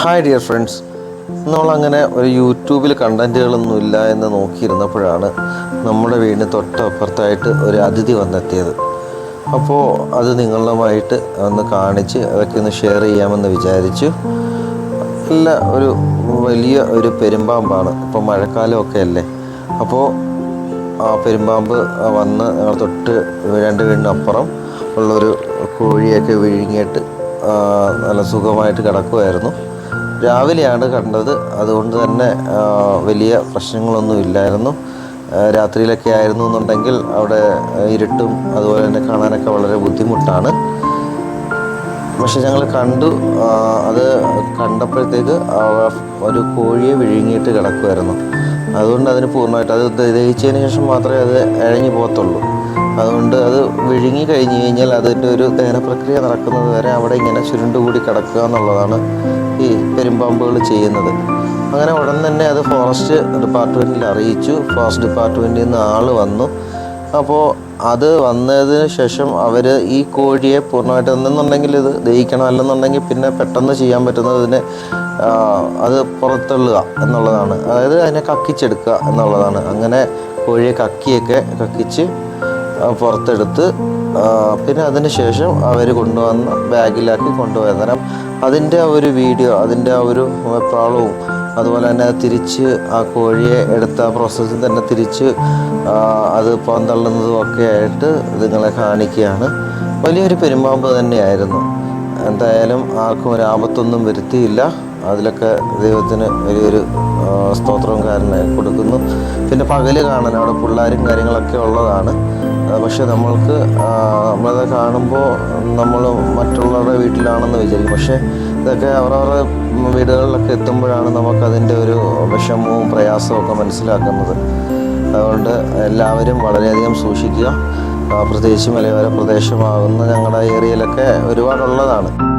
Hi dear friends നമ്മളങ്ങനെ ഒരു യൂട്യൂബിൽ കണ്ടന്റുകളൊന്നും ഇല്ല എന്ന് നോക്കിയിരുന്നപ്പോഴാണ് നമ്മുടെ വീടിന് തൊട്ടപ്പുറത്തായിട്ട് ഒരു അതിഥി വന്നെത്തിയത്. അപ്പോൾ അത് നിങ്ങളുമായിട്ട് ഒന്ന് കാണിച്ച് അതൊക്കെ ഒന്ന് ഷെയർ ചെയ്യാമെന്ന് വിചാരിച്ചു. നല്ല ഒരു വലിയ ഒരു പെരുമ്പാമ്പാണ്. ഇപ്പോൾ മഴക്കാലമൊക്കെ അല്ലേ അപ്പോൾ ആ പെരുമ്പാമ്പ് വന്ന് ഞങ്ങൾ തൊട്ട് രണ്ട് വീടിനപ്പുറം ഉള്ളൊരു കോഴിയൊക്കെ വിഴുങ്ങിയിട്ട് നല്ല സുഖമായിട്ട് കിടക്കുമായിരുന്നു രാവിലെയാണ് കണ്ടത്. അതുകൊണ്ട് തന്നെ വലിയ പ്രശ്നങ്ങളൊന്നും ഇല്ലായിരുന്നു. രാത്രിയിലൊക്കെ ആയിരുന്നു എന്നുണ്ടെങ്കിൽ അവിടെ ഇരുട്ടും അതുപോലെ തന്നെ കാണാനൊക്കെ വളരെ ബുദ്ധിമുട്ടാണ്. പക്ഷെ ഞങ്ങൾ കണ്ടു. അത് കണ്ടപ്പോഴത്തേക്ക് ഒരു കോഴിയെ വിഴുങ്ങിയിട്ട് കിടക്കുമായിരുന്നു അതുകൊണ്ട് അതിന് പൂർണമായിട്ട് അത് ദഹിച്ചതിന് ശേഷം മാത്രമേ അത് ഇഴഞ്ഞു പോകത്തുള്ളൂ. അതുകൊണ്ട് അത് വിഴുങ്ങി കഴിഞ്ഞ് കഴിഞ്ഞാൽ അതിന്റെ ഒരു ദഹന പ്രക്രിയ നടക്കുന്നത് വരെ അവിടെ ഇങ്ങനെ ചുരുണ്ടുകൂടി കിടക്കുക എന്നുള്ളതാണ് ഈ പെരുമ്പാമ്പുകൾ ചെയ്യുന്നത്. അങ്ങനെ ഉടൻ തന്നെ അത് ഫോറസ്റ്റ് ഡിപ്പാർട്ട്മെന്റിൽ അറിയിച്ചു. ഫോറസ്റ്റ് ഡിപ്പാർട്ട്മെന്റിൽ നിന്ന് ആൾ വന്നു. അപ്പോൾ അത് വന്നതിന് ശേഷം അവർ ഈ കോഴിയെ പൂർണമായിട്ട് എന്നുണ്ടെങ്കിൽ ഇത് ദഹിക്കണം അല്ലെന്നുണ്ടെങ്കിൽ പിന്നെ പെട്ടെന്ന് ചെയ്യാൻ പറ്റുന്നത് ഇതിനെ അത് പുറത്തള്ളുക എന്നുള്ളതാണ്. അതായത് അതിനെ കക്കിച്ചെടുക്കുക എന്നുള്ളതാണ്. അങ്ങനെ കോഴിയെ കക്കിയൊക്കെ കക്കിച്ച് പുറത്തെടുത്ത് പിന്നെ അതിന് ശേഷം അവർ കൊണ്ടുവന്ന് ബാഗിലാക്കി കൊണ്ടുപോയി അന്നേരം അതിന്റെ ആ ഒരു വീഡിയോ അതിന്റെ ആ ഒരു വെപ്രാളവും അതുപോലെ തന്നെ തിരിച്ച് ആ കോഴിയെ എടുത്ത പ്രോസസ്സിൽ തന്നെ തിരിച്ച് അത് പന്തള്ളുന്നതും ഒക്കെ ആയിട്ട് നിങ്ങളെ കാണിക്കുകയാണ്. വലിയൊരു പെരുമ്പാമ്പ് തന്നെയായിരുന്നു. എന്തായാലും ആർക്കും ഒരു ആപത്തൊന്നും വരുത്തിയില്ല. അതിലൊക്കെ ദൈവത്തിന് വലിയൊരു സ്തോത്രവും കാരണം കൊടുക്കുന്നു. പിന്നെ പകൽ കാണാൻ അവിടെ പിള്ളേരും കാര്യങ്ങളൊക്കെ ഉള്ളതാണ്. പക്ഷെ നമ്മൾക്ക് നമ്മളത് കാണുമ്പോൾ നമ്മൾ മറ്റുള്ളവരുടെ വീട്ടിലാണെന്ന് വിചാരിക്കും. പക്ഷേ ഇതൊക്കെ അവരവരുടെ വീടുകളിലൊക്കെ എത്തുമ്പോഴാണ് നമുക്കതിന്റെ ഒരു വിഷമവും പ്രയാസവും ഒക്കെ മനസ്സിലാക്കുന്നത്. അതുകൊണ്ട് എല്ലാവരും വളരെയധികം സൂക്ഷിക്കുക. പ്രത്യേകിച്ച് മലയോര പ്രദേശമാകുന്ന ഞങ്ങളുടെ ഏരിയയിലൊക്കെ ഒരുപാടുള്ളതാണ്.